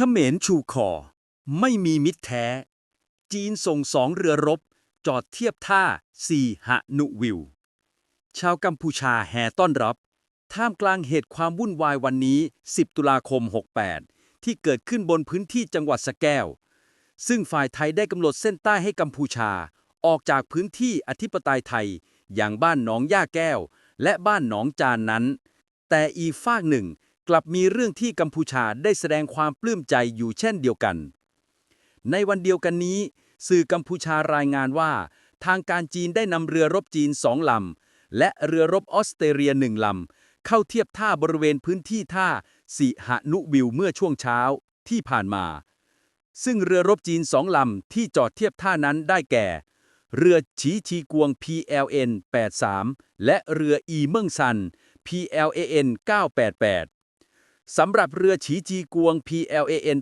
เขมรชูคอ ไม่มีมิตรแท้ จีนส่งสองเรือรบ จอดเทียบท่าสีหนุวิว ชาวกัมพูชาแห่ต้อนรับ ท่ามกลางเหตุความวุ่นวายวันนี้ 10 ตุลาคม 68 ที่เกิดขึ้นบนพื้นที่จังหวัดสะแก้ว ซึ่งฝ่ายไทยได้กำหนดเส้นใต้ให้กัมพูชา ออกจากพื้นที่อธิปไตยไทย อย่างบ้านหนองย่าแก้ว และบ้านหนองจานนั้น แต่อีกฝากหนึ่ง กลับมีเรื่องที่กัมพูชาได้แสดงความปลื้มใจอยู่เช่นเดียวกัน ในวันเดียวกันนี้ สื่อกัมพูชารายงานว่า ทางการจีนได้นำเรือรบจีนสองลำ และเรือรบออสเตรเลียหนึ่งลำ เข้าเทียบท่าบริเวณพื้นที่ท่าสิหนุวิวเมื่อช่วงเช้าที่ผ่านมา ซึ่งเรือรบจีนสองลำที่จอดเทียบท่านั้นได้แก่ เรือฉีชีกวง PLN 83และเรืออีเมิงซัน PLAN 988 สำหรับเรือฉีจีกวง PLAN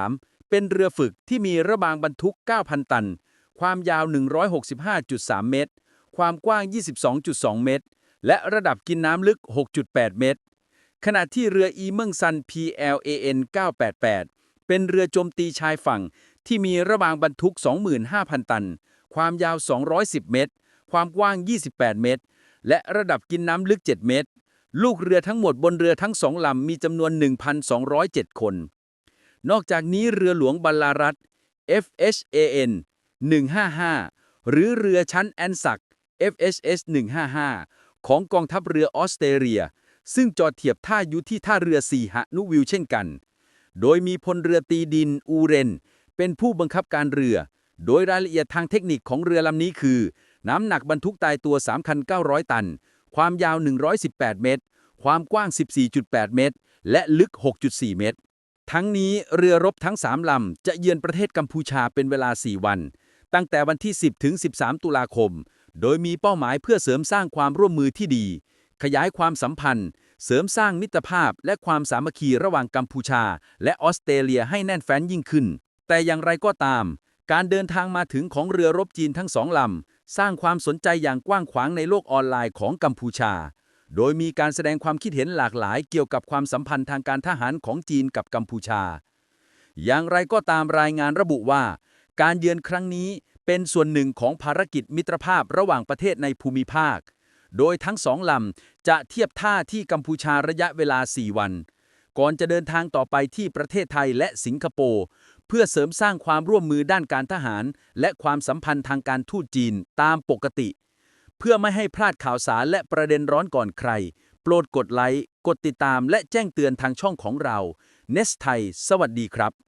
83 เป็นเรือฝึกที่มีระบางบรรทุก 9,000 ตัน ความยาว 165.3 เมตร ความกว้าง 22.2 เมตร และระดับกินน้ำลึก 6.8 เมตร ขณะที่เรืออีเมิงซัน PLAN 988 เป็นเรือโจมตีชายฝั่งที่มีระบางบรรทุก 25,000 ตัน ความยาว 210 เมตร ความกว้าง 28 เมตร และระดับกินน้ำลึก 7 เมตร ลูกเรือทั้งหมดบนเรือทั้งสองลำมีจำนวน 1,207 คน นอกจากนี้เรือหลวงบัลลารัต FHAN 155 หรือเรือชั้นแอนซัก FHS 155 ของกองทัพเรือออสเตรเลีย ซึ่งจอดเทียบท่าอยู่ที่ท่าเรือสีหนุวิวเช่นกัน โดยมีพลเรือตีดินอูเรน เป็นผู้บังคับการเรือ โดยรายละเอียดทางเทคนิคของเรือลำนี้คือ น้ำหนักบรรทุกตายตัว 3,900 ตัน ความยาว 118 เมตร ความกว้าง 14.8 เมตร และลึก 6.4 เมตร ทั้งนี้เรือรบทั้ง 3 ลำ จะเยือนประเทศกัมพูชาเป็นเวลา 4 วัน ตั้งแต่วันที่ 10 ถึง 13 ตุลาคม โดยมีเป้าหมายเพื่อเสริมสร้างความร่วมมือที่ดี ขยายความสัมพันธ์ เสริมสร้างมิตรภาพ และความสามัคคีระหว่างกัมพูชา และออสเตรเลียให้แน่นแฟ้นยิ่งขึ้น แต่อย่างไรก็ตาม การเดินทางมาถึงของเรือรบจีนทั้งสองลำ สร้างความสนใจอย่างกว้างขวางในโลกออนไลน์ของกัมพูชา โดยมีการแสดงความคิดเห็นหลากหลายเกี่ยวกับความสัมพันธ์ทางการทหารของจีนกับกัมพูชา อย่างไรก็ตามรายงานระบุว่า การเยือนครั้งนี้เป็นส่วนหนึ่งของภารกิจมิตรภาพระหว่างประเทศในภูมิภาค โดยทั้งสองลำจะเทียบท่าที่กัมพูชาระยะเวลา 4 วัน ก่อนจะเดินทางต่อไปที่ประเทศไทยและสิงคโปร์ เพื่อเสริมสร้างความร่วมมือด้านการทหาร และความสัมพันธ์ทางการทูตจีนตามปกติ เพื่อไม่ให้พลาดข่าวสารและประเด็นร้อนก่อนใคร โปรดกดไลค์ กดติดตามและแจ้งเตือนทางช่องของเรา เนสไทย สวัสดีครับ